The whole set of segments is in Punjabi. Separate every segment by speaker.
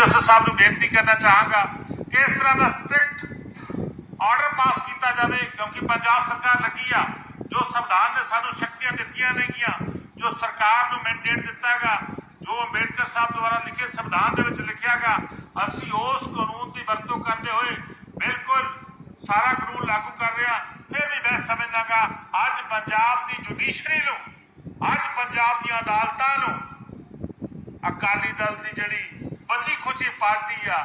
Speaker 1: ਜਸਟਿਸ ਸਾਹਿਬ ਨੂੰ ਬੇਨਤੀ ਕਰਨਾ ਚਾਹਾਂਗਾ ਕਿ ਇਸ ਤਰ੍ਹਾਂ ਦਾ ਸਟ੍ਰਿਕਟ ਆਰਡਰ ਪਾਸ ਕੀਤਾ ਜਾਵੇ, ਕਿਉਂਕਿ ਪੰਜਾਬ ਸਰਕਾਰ ਲੱਗੀ ਆ, ਜੋ ਸੰਵਿਧਾਨ ਨੇ ਸਾਨੂੰ ਸ਼ਕਤੀਆਂ ਦਿੱਤੀਆਂ ਨੇਗੀਆਂ, ਜੋ ਸਰਕਾਰ ਨੂੰ ਮੈਂਡੇਟ ਦਿੱਤਾਗਾ, ਜੋ ਅੰਬੇਡਕਰ ਸਾਹਿਬ ਦੁਆਰਾ ਲਿਖੇ ਸੰਵਿਧਾਨ ਦੇ ਵਿੱਚ ਲਿਖਿਆਗਾ, ਅਸੀਂ ਉਸ ਕਾਨੂੰਨ ਦੀ ਵਰਤੋਂ ਕਰਦੇ ਹੋਏ ਬਿਲਕੁਲ ਸਾਰਾ ਕਾਨੂੰਨ ਲਾਗੂ ਕਰ ਰਿਹਾ ਫਿਰ ਵੀ ਮੈਂ ਸਮਝਦਾਗਾ, ਅੱਜ ਪੰਜਾਬ ਦੀ ਜੁਡੀਸ਼ਰੀ ਨੂੰ, ਅੱਜ ਪੰਜਾਬ ਦੀਆਂ ਅਦਾਲਤਾਂ ਨੂੰ ਅਕਾਲੀ ਦਲ ਦੀ ਜਿਹੜੀ ਬਚੀ ਖੁਚੀ ਪਾਰਟੀ ਆ,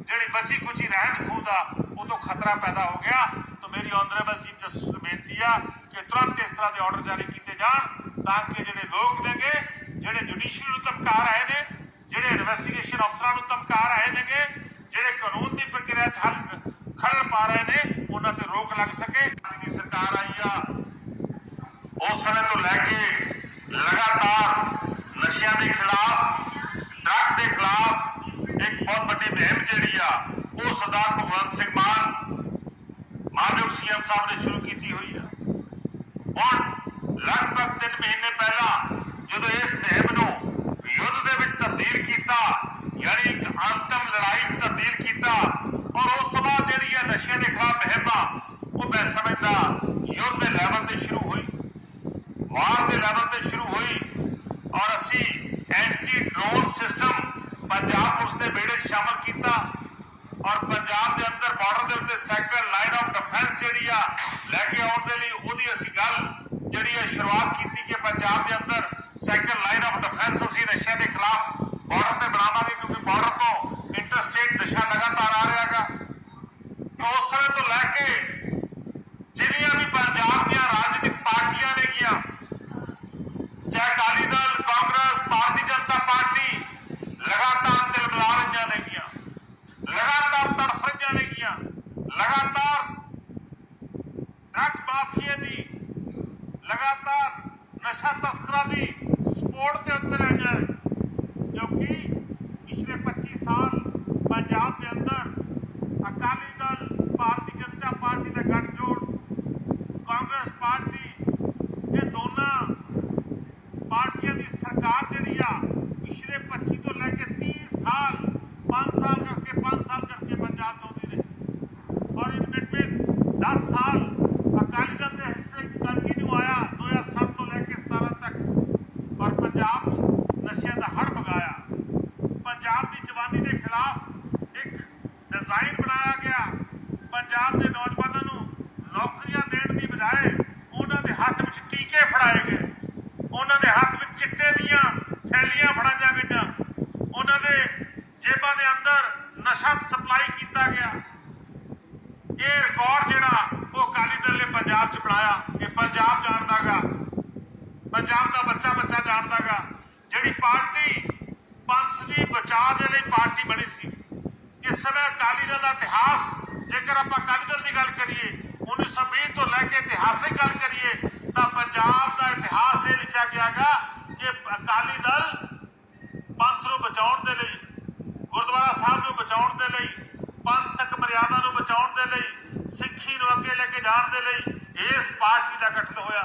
Speaker 1: ਜਿਹੜੀ ਬਚੀ ਖੁਚੀ ਰਹਿਤ ਖੂਦਾ ਉਦੋਂ ਖਤਰਾ ਪੈਦਾ ਹੋ ਗਿਆ। ਤਾਂ ਮੇਰੀ ਆਨਰੇਬਲ ਚੀਫ ਜਸਟਿਸ ਨੂੰ ਬੇਨਤੀ ਆ ਕਿ ਤੁਰੰਤ ਇਸ ਤਰ੍ਹਾਂ ਦੇ ਆਰਡਰ ਜਾਰੀ ਕੀਤੇ ਜਾਣ, ਤਾਂ ਕਿ ਜਿਹੜੇ ਲੋਕ ਨੇਗੇ, ਜਿਹੜੇ ਜੁਡੀਸ਼ਰੀ ਨੂੰ ਧਮਕਾ ਰਹੇ ਨੇ, ਜਿਹੜੇ ਇਨਵੈਸਟੀਗੇਸ਼ਨ ਅਫਸਰਾਂ ਨੂੰ ਧਮਕਾ ਰਹੇ ਨੇਗੇ, ਜਿਹੜੇ ਕਾਨੂੰਨ ਦੀ ਪ੍ਰਕਿਰਿਆ 'ਚ ਹੱਲ, ਖਲਲ ਪਾ ਰਹੇ ਨੇ, ਉਹਨਾਂ ਤੇ ਰੋਕ ਲੱਗ ਸਕੇ। ਦੀ ਸਰਕਾਰ ਆਈ ਆ। ਉਸ ਸਮੇਂ ਤੋਂ ਲੈ ਕੇ ਲਗਾਤਾਰ ਨਸ਼ਿਆਂ ਦੇ ਖਿਲਾਫ ਡਰੱਗ ਦੇ ਖਿਲਾਫ ਇੱਕ ਬਹੁਤ ਵੱਡੀ ਮੁਹਿੰਮ ਜਿਹੜੀ ਆ, ਉਹ ਸਰਦਾਰ ਭਗਵੰਤ ਸਿੰਘ ਮਾਨ, ਮਾਨਯੋਗ ਸੀਐਮ ਸਾਹਿਬ ਨੇ ਸ਼ੁਰੂ ਕੀਤੀ ਹੋਈ ਆ। ਹੁਣ ਲਗਭਗ 3 ਮਹੀਨੇ ਪਹਿਲਾਂ ਜਦੋਂ ਇਸ ਮੁਹਿੰਮ ਨੂੰ ਯੁੱਧ ਦੇ ਵਿੱਚ ਤਬਦੀਲ ਕੀਤਾ ਯਾਨੀ ਇੱਕ ਅੰਤਮ ਲੜਾਈ 'ਚ ਤਬਦੀਲ ਕੀਤਾ ਔਰ ਉਸ ਤੋਂ ਬਾਅਦ ਜਿਹੜੀ ਆ ਨਸ਼ਿਆਂ ਦੇ ਖਿਲਾਫ ਮੁਹਿੰਮ ਆ ਉਹ ਮੈਂ ਸਮਝਦਾ ਯੁੱਧ ਦੇ ਲੈਵਲ ਤੇ ਸ਼ੁਰੂ ਹੋਈ ਵਾਰ ਦੇ ਲੈਵਲ ਤੇ ਸ਼ੁਰੂ ਹੋਈ ਔਰ ਅਸੀਂ anti drone system Punjab police ਦੇ ਬੇੜੇ 'ਚ ਸ਼ਾਮਲ ਕੀਤਾ ਔਰ ਪੰਜਾਬ ਦੇ ਅੰਦਰ ਬਾਰਡਰ ਦੇ ਉੱਤੇ ਸੈਕੰਡ ਲਾਈਨ ਆਫ ਡਿਫੈਂਸ ਜਿਹੜੀ ਆ ਲੈ ਕੇ ਆਉਣ ਦੇ ਲਈ ਉਹਦੀ ਅਸੀਂ ਗੱਲ ਜਿਹੜੀ ਹੈ ਸ਼ੁਰੂਆਤ ਕੀਤੀ ਕਿ ਪੰਜਾਬ ਦੇ ਅੰਦਰ ਸੈਕੰਡ ਲਾਈਨ ਆਫ ਡਿਫੈਂਸ ਅਸੀਂ ਨਸ਼ਿਆਂ ਦੇ ਖਿਲਾਫ ਬਾਰਡਰ ਤੇ ਬਣਾਵਾਂਗੇ ਕਿਉਂਕਿ ਬਾਰਡਰ ਤੋਂ ਇੰਟਰਸਟੇਟ ਨਸ਼ਾ ਲਗਾਤਾਰ ਆ ਰਿਹਾਗਾ ਉਸ ਸਮੇਂ ਤੋਂ ਲੈ ਕੇ ਜਿੰਨੀਆਂ ਵੀ ਪੰਜਾਬ ਦੀਆਂ ਰਾਜਨੀਤਿਕ ਪਾਰਟੀਆਂ ਨੇਗੀਆਂ ਚਾਹੇ ਅਕਾਲੀ ਦਲ ਕਾਂਗਰਸ ਭਾਰਤੀ ਜਨਤਾ ਪਾਰਟੀ ਲਗਾਤਾਰ ਤਿਲ ਮਿਲਾ ਰਹੀਆਂ ਨੇਗੀਆਂ ਲਗਾਤਾਰ ਤੜਫ ਰਹੀਆਂ ਨੇਗੀਆਂ ਲਗਾਤਾਰ ਡਰੱਗ ਮਾਫੀਆ ਦੀ ਲਗਾਤਾਰ ਨਸ਼ਾ ਤਸਕਰਾਂ ਦੀ ਸਪੋਰਟ ਦੇ ਉੱਤੇ ਰਹੀਆਂ ਨੇ ਕਿਉਂਕਿ ਪਿਛਲੇ 25 ਸਾਲ ਪੰਜਾਬ ਦੇ ਅੰਦਰ ਅਕਾਲੀ ਦਲ ਭਾਰਤੀ ਜਨਤਾ ਪਾਰਟੀ ਦਾ ਗੱਠਜੋੜ ਕਾਂਗਰਸ ਪਾਰਟੀ ਇਹ ਦੋਨਾਂ ਪਾਰਟੀਆਂ ਦੀ ਸਰਕਾਰ ਜਿਹੜੀ ਆ ਪਿਛਲੇ 25 ਤੋਂ ਲੈ ਕੇ 30 ਸਾਲ 5 ਸਾਲ ਕਰਕੇ 5 ਸਾਲ ਕਰਕੇ ਪੰਜਾਬ ਚਾਹੁੰਦੀ ਰਹੀ ਔਰ ਇਨ ਬਿਟਵੀਨ 10 ਸਾਲ ਅਕਾਲੀ ਦਲ ਦੇ ਹਿੱਸੇ ਕੰਟੀਨਿਊ ਆਇਆ 2007 ਤੋਂ ਲੈ ਕੇ 17 ਤੱਕ ਔਰ ਪੰਜਾਬ 'ਚ ਨਸ਼ਿਆਂ ਦਾ ਹੜ ਵਗਾਇਆ ਪੰਜਾਬ ਦੀ ਜਵਾਨੀ ਦੇ ਖਿਲਾਫ ਇੱਕ ਡਿਜ਼ਾਈਨ ਬਣਾਇਆ ਗਿਆ ਪੰਜਾਬ ਦੇ ਨੌਜਵਾਨਾਂ ਨੂੰ ਨੌਕਰੀਆਂ ਦੇਣ ਦੀ ਬਜਾਏ ਉਹਨਾਂ ਦੇ ਹੱਥ ਵਿੱਚ ਟੀਕੇ ਫੜਾਏ ਗਏ। ਉਹਨਾਂ ਦੇ ਹੱਥ ਵਿੱਚ ਚਿੱਟੇ ਦੀਆਂ ਥੈਲੀਆਂ ਫੜਾਈਆਂ ਗਈਆਂ। ਉਹਨਾਂ ਦੇ ਜੇਬਾਂ ਦੇ ਅੰਦਰ ਨਸ਼ਾ ਸਪਲਾਈ ਕੀਤਾ ਗਿਆ। ਇਹ ਰਿਕਾਰਡ ਜਿਹੜਾ ਉਹ ਅਕਾਲੀ ਦਲ ਨੇ ਪੰਜਾਬ 'ਚ ਬਣਾਇਆ। ਇਹ ਪੰਜਾਬ ਜਾਣਦਾਗਾ ਪੰਜਾਬ ਦਾ ਬੱਚਾ ਬੱਚਾ ਜਾਣਦਾਗਾ ਜਿਹੜੀ ਪਾਰਟੀ ਪੰਥ ਦੀ ਬਚਾਅ ਦੇ ਲਈ ਪਾਰਟੀ ਬਣੀ ਸੀ। ਇਸ ਸਮੇਂ ਅਕਾਲੀ ਦਲ ਦਾ ਇਤਿਹਾਸ ਜੇਕਰ ਆਪਾਂ ਅਕਾਲੀ ਦਲ ਦੀ ਗੱਲ ਕਰੀਏ 1920 ਤੋਂ ਲੈ ਕੇ ਇਤਿਹਾਸਿਕ ਗੱਲ ਕਰੀਏ, ਤਾਂ ਪੰਜਾਬ ਦਾ ਇਤਿਹਾਸ ਇਹ ਲਿਖਿਆ ਗਿਆਗਾ ਕਿ ਅਕਾਲੀ ਦਲ ਪੰਥ ਨੂੰ ਬਚਾਉਣ ਦੇ ਲਈ, ਗੁਰਦੁਆਰਾ ਸਾਹਿਬ ਨੂੰ ਬਚਾਉਣ ਦੇ ਲਈ, ਪੰਥਕ ਮਰਿਆਦਾ ਨੂੰ ਬਚਾਉਣ ਦੇ ਲਈ, ਸਿੱਖੀ ਨੂੰ ਅੱਗੇ ਲੈ ਕੇ ਜਾਣ ਦੇ ਲਈ ਇਸ ਪਾਰਟੀ ਦਾ ਗਠਨ ਹੋਇਆ।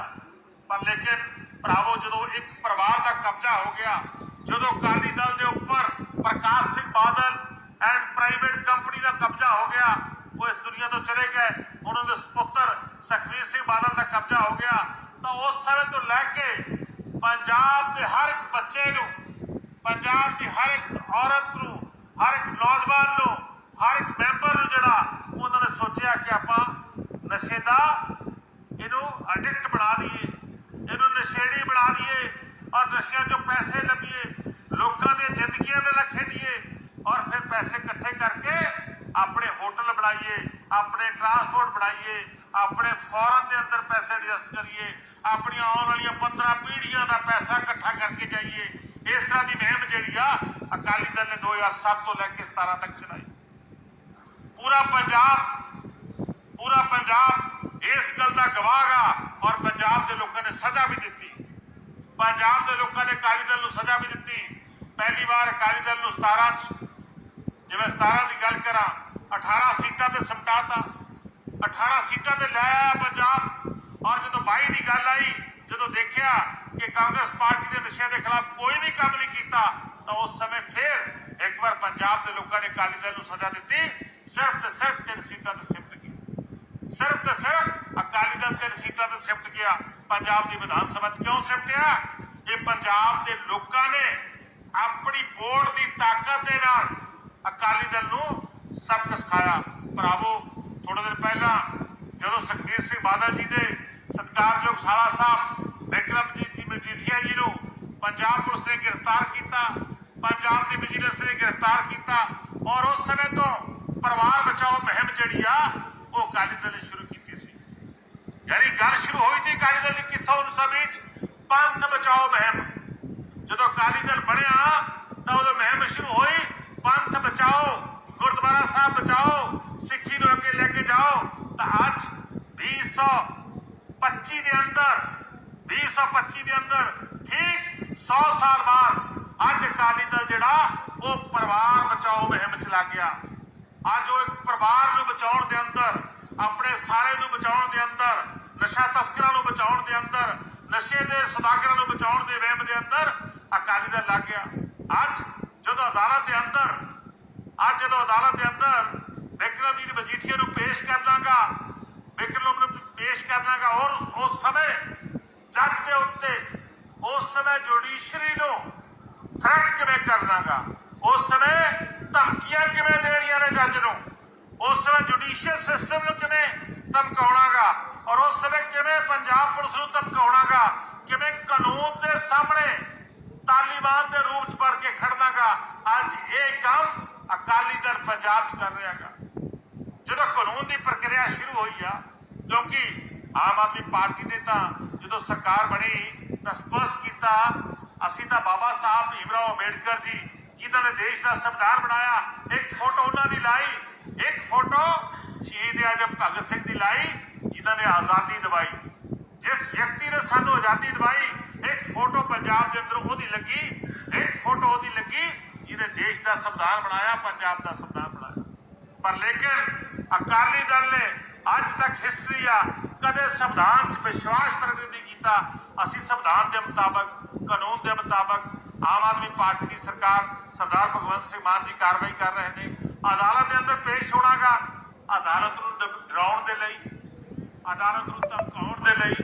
Speaker 1: ਪਰ ਲੇਕਿਨ ਭਰਾਵੋ, ਜਦੋਂ ਇੱਕ ਪਰਿਵਾਰ ਦਾ ਕਬਜ਼ਾ ਹੋ ਗਿਆ, ਜਦੋਂ ਅਕਾਲੀ ਦਲ ਦੇ ਉੱਪਰ Prakash Singh Badal and private company ਦਾ ਕਬਜ਼ਾ ਹੋ ਗਿਆ ਉਹ ਇਸ ਦੁਨੀਆ ਤੋਂ ਚਲੇ ਗਏ, ਉਹਨਾਂ ਦੇ ਸੁਪੁੱਤਰ ਸੁਖਵੀਰ ਸਿੰਘ ਬਾਦਲ ਦਾ ਕਬਜ਼ਾ ਹੋ ਗਿਆ। ਤਾਂ ਉਸ ਸਮੇਂ ਤੋਂ ਲੈ ਕੇ ਪੰਜਾਬ ਦੇ ਹਰ ਇੱਕ ਬੱਚੇ ਨੂੰ, ਪੰਜਾਬ ਦੀ ਹਰ ਇੱਕ ਔਰਤ ਨੂੰ, ਹਰ ਇੱਕ ਨੌਜਵਾਨ ਨੂੰ, ਹਰ ਇੱਕ ਮੈਂਬਰ ਨੂੰ ਜਿਹੜਾ ਉਹਨਾਂ ਨੇ ਸੋਚਿਆ ਕਿ ਆਪਾਂ ਨਸ਼ੇ ਦਾ ਇਹਨੂੰ ਐਡਿਕਟ ਬਣਾ ਦਈਏ, ਇਹਨੂੰ ਨਸ਼ੇੜੀ ਬਣਾ ਦਈਏ ਔਰ ਨਸ਼ਿਆਂ ਚੋਂ ਪੈਸੇ ਲੱਭੀਏ, ਲੋਕਾਂ ਦੀਆਂ ਜ਼ਿੰਦਗੀਆਂ ਦੇ ਨਾਲ ਖੇਡੀਏ ਔਰ ਫਿਰ ਪੈਸੇ ਇਕੱਠੇ ਕਰਕੇ ਆਪਣੇ ਹੋਟਲ ਬਣਾਈਏ, ਆਪਣੇ ਟਰਾਂਸਪੋਰਟ ਬਣਾਈਏ, ਆਪਣੇ ਫੋਰਨ ਦੇ ਅੰਦਰ ਪੈਸੇ ਐਡਜਸਟ ਕਰੀਏ, ਆਪਣੀਆਂ ਆਉਣ ਵਾਲੀਆਂ 15 ਪੀੜ੍ਹੀਆਂ ਦਾ ਪੈਸਾ ਇਕੱਠਾ ਕਰਕੇ ਜਾਈਏ। ਇਸ ਤਰ੍ਹਾਂ ਦੀ ਮੁਹਿੰਮ ਜਿਹੜੀ ਆ, ਅਕਾਲੀ ਦਲ ਨੇ 2007 ਤੋਂ ਲੈ ਕੇ 17 ਤੱਕ ਚਲਾਈ। ਪੂਰਾ ਪੰਜਾਬ ਪੂਰਾ ਪੰਜਾਬ ਇਸ ਗੱਲ ਦਾ ਗਵਾਹਗਾ ਔਰ ਪੰਜਾਬ ਦੇ ਲੋਕਾਂ ਨੇ ਸਜ਼ਾ ਵੀ ਦਿੱਤੀ। ਪੰਜਾਬ ਦੇ ਲੋਕਾਂ ਨੇ ਅਕਾਲੀ ਦਲ ਨੂੰ ਸਜ਼ਾ ਵੀ ਦਿੱਤੀ। ਪਹਿਲੀ ਵਾਰ ਅਕਾਲੀ ਦਲ ਨੂੰ 17 ਚ, ਜਿਵੇਂ 17 ਦੀ ਗੱਲ ਕਰਾਂ 18 ਸੀਟਾਂ ਤੇ ਸਮਟਾਤਾ 18 ਸੀਟਾਂ ਤੇ ਲੈ ਆਇਆ ਪੰਜਾਬ। ਔਰ ਜਦੋਂ 22 ਦੀ ਗੱਲ ਆਈ, ਜਦੋਂ ਦੇਖਿਆ ਕਿ ਕਾਂਗਰਸ ਪਾਰਟੀ ਦੇ ਨਸ਼ਿਆਂ ਦੇ ਖਿਲਾਫ ਕੋਈ ਵੀ ਕੰਮ ਨਹੀਂ ਕੀਤਾ, ਤਾਂ ਉਸ ਸਮੇਂ ਫਿਰ ਇੱਕ ਵਾਰ ਪੰਜਾਬ ਦੇ ਲੋਕਾਂ ਨੇ ਅਕਾਲੀ ਦਲ ਨੂੰ ਸਜ਼ਾ ਦਿੱਤੀ। ਸਿਰਫ ਤੇ ਸਿਰਫ ਤਿੰਨ ਸੀਟਾਂ ਤੇ ਸਿਫਟ ਗਿਆ। ਸਿਰਫ ਤੇ ਸਿਰਫ ਅਕਾਲੀ ਦਲ ਤਿੰਨ ਸੀਟਾਂ ਤੇ ਸਿਫਟ ਗਿਆ। ਪੰਜਾਬ ਦੀ ਵਿਧਾਨ ਸਭਾ 'ਚ ਕਿਉਂ ਸਿਮਟਿਆ? ਇਹ ਪੰਜਾਬ ਦੇ ਲੋਕਾਂ ਨੇ ਆਪਣੀ ਵੋਟ ਦੀ ਤਾਕਤ ਦੇ ਨਾਲ ਅਕਾਲੀ ਦਲ ਨੂੰ ਸਭ ਸਬਕ ਸਿਖਾਇਆ ਭਰਾਵੋ ਥੋੜੇ ਦਿਨ ਪਹਿਲਾਂ ਜਦੋਂ ਸੁਖਬੀਰ ਸਿੰਘ ਬਾਦਲ ਜੀ ਦੇ ਸਤਿਕਾਰਯੋਗ ਸਾਲਾ ਸਾਹਿਬ ਵਿਕਰਮਜੀਤ ਜੀ ਮਜੀਠੀਆ ਜੀ ਨੂੰ ਪੰਜਾਬ ਪੁਲਿਸ ਨੇ ਗ੍ਰਿਫਤਾਰ ਕੀਤਾ, ਪੰਜਾਬ ਦੀ ਵਿਜੀਲੈਂਸ ਨੇ ਗ੍ਰਿਫਤਾਰ ਕੀਤਾ ਔਰ ਉਸ ਸਮੇਂ ਤੋਂ ਪਰਿਵਾਰ ਬਚਾਓ ਮੁਹਿੰਮ ਜਿਹੜੀ ਆ, ਉਹ ਅਕਾਲੀ ਦਲ ਨੇ ਸ਼ੁਰੂ ਕੀਤੀ ਸੀ। ਯਾਨੀ ਗੱਲ ਸ਼ੁਰੂ ਹੋਈ ਤੇ ਅਕਾਲੀ ਦਲ ਦੀ ਕਿੱਥੋਂ ਉਸ ਸਮੇਂ ਪੰਥ ਬਚਾਓ ਮੁਹਿੰਮ? ਜਦੋਂ ਅਕਾਲੀ ਦਲ ਬਣਿਆ ਤਾਂ ਉਦੋਂ ਮੁਹਿੰਮ ਸ਼ੁਰੂ ਹੋਈ, ਪੰਥ ਬਚਾਓ ਗੁਰਦੁਆਰਾ ਸਾਹਿਬ ਬਚਾਓ, ਸਿੱਖੀ ਨੂੰ ਅੱਗੇ ਲੈ ਕੇ ਜਾਓ, ਤਾਂ ਅੱਜ 2025 ਦੇ ਅੰਦਰ 2025 ਦੇ ਅੰਦਰ ਠੀਕ 100 ਸਾਲ ਬਾਅਦ ਅੱਜ ਅਕਾਲੀ ਦਲ ਜਿਹੜਾ, ਉਹ ਪਰਿਵਾਰ ਬਚਾਓ ਮੁਹਿੰਮ ਚ ਲੱਗ ਗਿਆ। ਅੱਜ ਉਹ ਇੱਕ ਪਰਿਵਾਰ ਨੂੰ ਬਚਾਉਣ ਦੇ ਅੰਦਰ, ਆਪਣੇ ਸਾਰੇ ਨੂੰ ਬਚਾਉਣ ਦੇ ਅੰਦਰ, ਨਸ਼ਾ ਤਸਕਰਾਂ ਨੂੰ ਬਚਾਉਣ ਦੇ ਅੰਦਰ, ਨਸ਼ੇ ਦੇ ਸਦਾਗਰਾਂ ਨੂੰ ਬਚਾਉਣ ਦੇ ਵਹਿਮ ਦੇ ਅੰਦਰ ਅਕਾਲੀ ਦਲ ਲੱਗ ਗਿਆ। ਅੱਜ ਜਦੋਂ ਅਦਾਲਤ ਦੇ ਅੰਦਰ ਅੱਜ ਜਦੋਂ ਅਦਾਲਤ ਦੇ ਅੰਦਰ ਵਿਕਰਮ ਦੀ ਮਜੀਠੀਆ ਨੂੰ ਪੇਸ਼ ਕਰ ਲਾਂਗਾ, ਵਿਕਰਮ ਨੂੰ ਪੇਸ਼ ਕਰਨਾਗਾ ਔਰ ਉਸ- ਉਸ ਸਮੇਂ ਜੱਜ ਦੇ ਉੱਤੇ ਉਸ ਸਮੇਂ ਜੁਡੀਸ਼ਰੀ ਨੂੰ ਥ੍ਰੈਟ ਕਿਵੇਂ ਕਰਨਾਗਾ ਉਸ ਸਮੇਂ ਧਮਕੀਆਂ ਕਿਵੇਂ ਦੇਣੀਆਂ ਨੇ ਜੱਜ ਨੂੰ? ਉਸ ਸਮੇਂ ਜੁਡੀਸ਼ੀਅਲ ਸਿਸਟਮ ਨੂੰ ਕਿਵੇਂ ਧਮਕਾਉਣਾਗਾ? ਔਰ ਉਸ ਸਮੇਂ ਕਿਵੇਂ ਪੰਜਾਬ ਪੁਲਿਸ ਨੂੰ ਧਮਕਾਉਣਾਗਾ? ਕਿਵੇਂ ਕਾਨੂੰਨ ਦੇ ਸਾਹਮਣੇ ਤਾਲੀਬਾਨ ਦੇ ਰੂਪ ਚ ਵੜ ਕੇ ਖੜਨਾਗਾ? ਅੱਜ ਇਹ ਕੰਮ ਅਕਾਲੀ ਦਲ ਪੰਜਾਬ ਚ ਕਰ ਰਿਹਾਗਾ ਜਦੋਂ ਕਾਨੂੰਨ ਦੀ ਪ੍ਰਕਿਰਿਆ ਸ਼ੁਰੂ ਹੋਈ ਆ, ਕਿਉਂਕਿ ਆਮ ਆਦਮੀ ਪਾਰਟੀ ਨੇ ਤਾਂ ਜਦੋਂ ਸਰਕਾਰ ਬਣੀ, ਤਾਂ ਸਪਸ਼ਟ ਕੀਤਾ, ਅਸੀਂ ਤਾਂ ਬਾਬਾ ਸਾਹਿਬ ਭੀਮਰਾਓ ਅੰਬੇਡਕਰ ਜੀ, ਜਿਨ੍ਹਾਂ ਨੇ ਦੇਸ਼ ਦਾ ਸੰਵਿਧਾਨ ਬਣਾਇਆ, ਇੱਕ ਫੋਟੋ ਉਹਨਾਂ ਦੀ ਲਾਈ, ਇੱਕ ਫੋਟੋ ਸ਼ਹੀਦ ਆਜਮ ਭਗਤ ਸਿੰਘ ਦੀ ਲਾਈ, ਜਿਨ੍ਹਾਂ ਨੇ ਆਜ਼ਾਦੀ ਦਿਵਾਈ। ਜਿਸ ਵਿਅਕਤੀ ਨੇ ਸਾਨੂੰ ਆਜ਼ਾਦੀ ਦਿਵਾਈ, ਇੱਕ ਫੋਟੋ ਪੰਜਾਬ ਦੇ ਅੰਦਰ ਉਹਦੀ ਲੱਗੀ, ਇੱਕ ਫੋਟੋ ਉਹਦੀ ਲੱਗੀ ਦੇਸ਼ ਦਾ ਸੰਵਿਧਾਨ ਬਣਾਇਆ, ਪੰਜਾਬ ਦਾ ਸੰਵਿਧਾਨ ਬਣਾਇਆ। ਪਰ ਲੇਕਿਨ ਅਕਾਲੀ ਦਲ ਨੇ ਅੱਜ ਤੱਕ ਹਿਸਟਰੀ ਆ, ਕਦੇ ਸੰਵਿਧਾਨ 'ਚ ਵਿਸ਼ਵਾਸ ਪ੍ਰਗਟ ਨਹੀਂ ਕੀਤਾ। ਅਸੀਂ ਸੰਵਿਧਾਨ ਦੇ ਮੁਤਾਬਕ, ਕਾਨੂੰਨ ਦੇ ਮੁਤਾਬਕ ਆਮ ਆਦਮੀ ਪਾਰਟੀ ਦੀ ਸਰਕਾਰ, ਸਰਦਾਰ ਭਗਵੰਤ ਸਿੰਘ ਮਾਨ ਜੀ ਕਾਰਵਾਈ ਕਰ ਰਹੇ ਨੇ। ਅਦਾਲਤ ਦੇ ਅੰਦਰ ਪੇਸ਼ ਹੋਣਾਗਾ। ਅਦਾਲਤ ਨੂੰ ਡਰਾਉਣ ਦੇ ਲਈ, ਅਦਾਲਤ ਨੂੰ ਧਮਕਾਉਣ ਦੇ ਲਈ,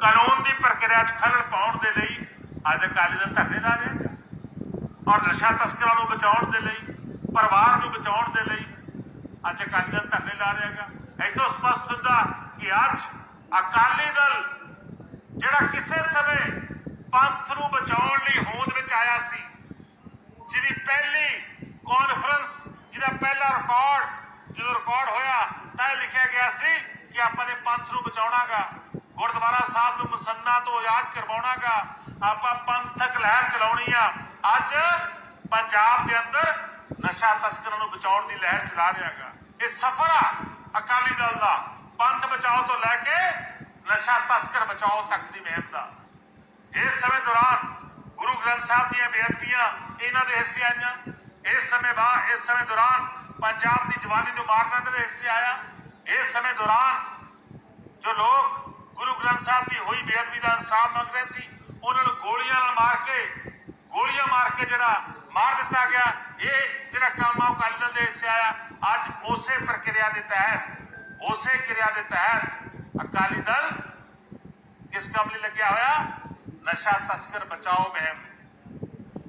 Speaker 1: ਕਾਨੂੰਨ ਦੀ ਪ੍ਰਕਿਰਿਆ 'ਚ ਖਲਲ ਪਾਉਣ ਦੇ ਲਈ ਅੱਜ ਅਕਾਲੀ ਦਲ ਧਰਨੇ ਲਾ ਰਿਹਾ। ਹੈ ਔਰ ਨਸ਼ਾ ਤਸਕਰਾਂ ਨੂੰ ਬਚਾਉਣ ਦੇ ਲਈ, ਪਰਿਵਾਰ ਨੂੰ ਬਚਾਉਣ ਦੇ ਲਈ ਅੱਜ ਅਕਾਲੀ ਦਲ ਧਰਨੇ ਲਾ ਰਿਹਾ ਹੈਗਾ। ਇਤੋਂ ਸਪਸ਼ਟ ਹੁੰਦਾ ਕਿ ਅੱਜ ਅਕਾਲੀ ਦਲ ਜਿਹੜਾ ਕਿਸੇ ਸਮੇਂ ਪੰਥ ਨੂੰ ਬਚਾਉਣ ਲਈ ਹੋਂਦ ਵਿੱਚ ਆਇਆ ਸੀ, ਜਿਹਦੀ ਪਹਿਲੀ ਕਾਨਫਰੰਸ ਜਿਹਦਾ ਪਹਿਲਾ ਰਿਕਾਰਡ ਜਦੋਂ ਰਿਕਾਰਡ ਹੋਇਆ, ਤਾਂ ਇਹ ਲਿਖਿਆ ਗਿਆ ਸੀ ਕਿ ਆਪਾਂ ਨੇ ਪੰਥ ਨੂੰ ਬਚਾਉਣਾਗਾ। ਗੁਰਦੁਆਰਾ ਸਾਹਿਬ ਨੂੰ ਮਸੰਨਾ ਤੋਂ ਆਜ਼ਾਦ ਕਰਵਾਉਣਾਗਾ। ਆਪਾਂ ਪੰਥਕ ਲਹਿਰ ਚਲਾਉਣੀ ਆ। ਅੱਜ ਪੰਜਾਬ ਦੇ ਅੰਦਰ ਨਸ਼ਾ ਤਸਕਰਾਂ ਨੂੰ ਬਚਾਉਣ ਦੀ ਲਹਿਰ ਚਲਾ ਰਿਹਾਗਾ। ਇਹ ਸਫਰ ਆ ਅਕਾਲੀ ਦਲ ਦਾ। ਪੰਥ ਬਚਾਓ ਤੋਂ ਲੈ ਕੇ ਨਸ਼ਾ ਤਸਕਰ ਬਚਾਓ ਤੱਕ ਦੀ ਮੁਹਿੰਮ ਦਾ। ਇਸ ਸਮੇਂ ਦੌਰਾਨ ਗੁਰੂ ਗ੍ਰੰਥ ਸਾਹਿਬ ਦੀਆਂ ਬੇਅਦਬੀਆਂ, ਇਹਨਾਂ ਦੇ ਹਿੱਸੇ ਆਈਆਂ। ਇਸ ਸਮੇਂ ਬਾਅਦ ਇਸ ਸਮੇਂ ਦੌਰਾਨ ਪੰਜਾਬ ਦੀ ਜਵਾਨੀ ਨੂੰ ਮਾਰਨ ਦੇ ਹਿੱਸੇ ਆਇਆ। ਇਸ ਸਮੇਂ ਦੌਰਾਨ ਜੋ ਲੋਕ ਗੁਰੂ ਗ੍ਰੰਥ ਸਾਹਿਬ ਦੀ ਹੋਈ ਬੇਅਦਬੀ ਦਾ ਇਨਸਾਫ ਮੰਗ ਰਹੇ ਸੀ, ਉਹਨਾਂ ਨੂੰ ਗੋਲੀਆਂ ਨਾਲ ਮਾਰ ਕੇ ਗੋਲੀਆਂ ਮਾਰ ਕੇ ਜਿਹੜਾ ਮਾਰ ਦਿੱਤਾ ਗਿਆ, ਇਹ ਜਿਹੜਾ ਕੰਮ ਆ ਉਹ ਅਕਾਲੀ ਦਲ ਦੇ ਹਿੱਸੇ ਆਇਆ ਅੱਜ ਉਸੇ ਪ੍ਰਕਿਰਿਆ ਦੇ ਤਹਿਤ, ਉਸੇ ਕਿਰਿਆ ਦੇ ਤਹਿਤ ਅਕਾਲੀ ਦਲ ਕਿਸ ਕੰਮ ਲਈ ਲੱਗਿਆ ਹੋਇਆ? ਨਸ਼ਾ ਤਸਕਰ ਬਚਾਓ ਮੁਹਿੰਮ।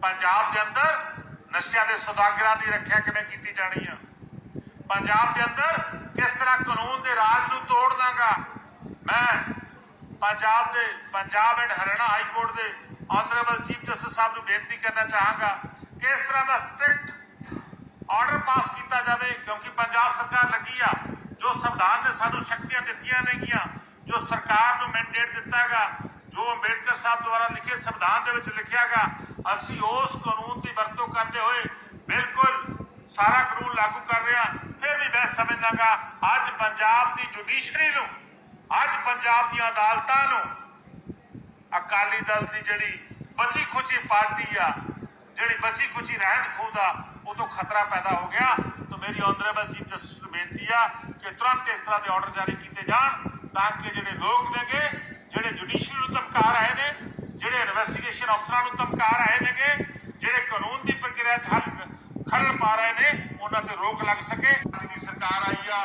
Speaker 1: ਪੰਜਾਬ ਦੇ ਅੰਦਰ ਨਸ਼ਿਆਂ ਦੇ ਸੁਦਾਗਰਾਂ ਦੀ ਰੱਖਿਆ ਕਿਵੇਂ ਕੀਤੀ ਜਾਣੀ ਆ? ਪੰਜਾਬ ਦੇ ਅੰਦਰ ਕਿਸ ਤਰ੍ਹਾਂ ਕਾਨੂੰਨ ਦੇ ਰਾਜ ਨੂੰ ਤੋੜ ਦਾਂਗਾ ਮੈਂ ਪੰਜਾਬ ਦੇ Punjab and Haryana high court ਦੇ ਆਨਰੇਬਲ ਚੀਫ ਜਸਟਿਸ ਸਾਹਿਬ ਨੂੰ ਬੇਨਤੀ ਕਰਨਾ ਚਾਹਾਂਗਾ ਕਿ ਇਸ ਤਰ੍ਹਾਂ ਦਾ ਸਟ੍ਰਿਕਟ ਆਰਡਰ ਪਾਸ ਕੀਤਾ ਜਾਵੇ, ਕਿਉਂਕਿ ਪੰਜਾਬ ਸਰਕਾਰ ਲੱਗੀ ਆ, ਜੋ ਸੰਵਿਧਾਨ ਨੇ ਸਾਨੂੰ ਸ਼ਕਤੀਆਂ ਦਿੱਤੀਆਂ ਨੇਗੀਆਂ, ਜੋ ਸਰਕਾਰ ਨੂੰ ਮੈਂਡੇਟ ਦਿੱਤਾਗਾ ਜੋ ਅੰਬੇਡਕਰ ਸਾਹਿਬ ਦੁਆਰਾ ਲਿਖੇ ਸੰਵਿਧਾਨ ਦੇ ਵਿੱਚ ਲਿਖਿਆਗਾ ਅਸੀਂ ਉਸ ਕਾਨੂੰਨ ਦੀ ਵਰਤੋਂ ਕਰਦੇ ਹੋਏ ਬਿਲਕੁਲ ਸਾਰਾ ਕਾਨੂੰਨ ਲਾਗੂ ਕਰ ਰਿਹਾ ਫਿਰ ਵੀ ਮੈਂ ਸਮਝਦਾਗਾ, ਅੱਜ ਪੰਜਾਬ ਦੀ ਜੁਡੀਸ਼ਰੀ ਨੂੰ, ਅੱਜ ਪੰਜਾਬ ਦੀਆਂ ਅਦਾਲਤਾਂ ਨੂੰ ਅਕਾਲੀ ਦਲ ਦੀ ਜਿਹੜੀ ਬਚੀ ਖੁਚੀ ਪਾਰਟੀ ਆ, ਜਿਹੜੀ ਬਚੀ ਖੁਚੀ ਰਹਿਤ ਖੂਦਾ ਉਹ ਤੋਂ ਖਤਰਾ ਪੈਦਾ ਹੋ ਗਿਆ। ਤਾਂ ਮੇਰੀ ਆਨਰੇਬਲ ਚੀਫ ਜਸਟਿਸ ਨੂੰ ਬੇਨਤੀ ਆ ਕਿ ਤੁਰੰਤ ਇਸ ਤਰ੍ਹਾਂ ਦੇ ਆਰਡਰ ਜਾਰੀ ਕੀਤੇ ਜਾਣ ਤਾਂ ਕਿ ਜਿਹੜੇ ਲੋਕ ਨੇਗੇ, ਜਿਹੜੇ ਜੁਡੀਸ਼ਰੀ ਨੂੰ ਧਮਕਾ ਰਹੇ ਨੇ, ਜਿਹੜੇ ਇਨਵੈਸਟੀਗੇਸ਼ਨ ਅਫਸਰਾਂ ਨੂੰ ਧਮਕਾ ਰਹੇ ਨੇਗੇ, ਜਿਹੜੇ ਕਾਨੂੰਨ ਦੀ ਪ੍ਰਕਿਰਿਆ 'ਚ ਹੱਲ ਖਰਲ ਪਾ ਰਹੇ ਨੇ, ਉਹਨਾਂ ਤੇ ਰੋਕ ਲੱਗ ਸਕੇ। ਦੀ ਸਰਕਾਰ ਆਈ ਆ।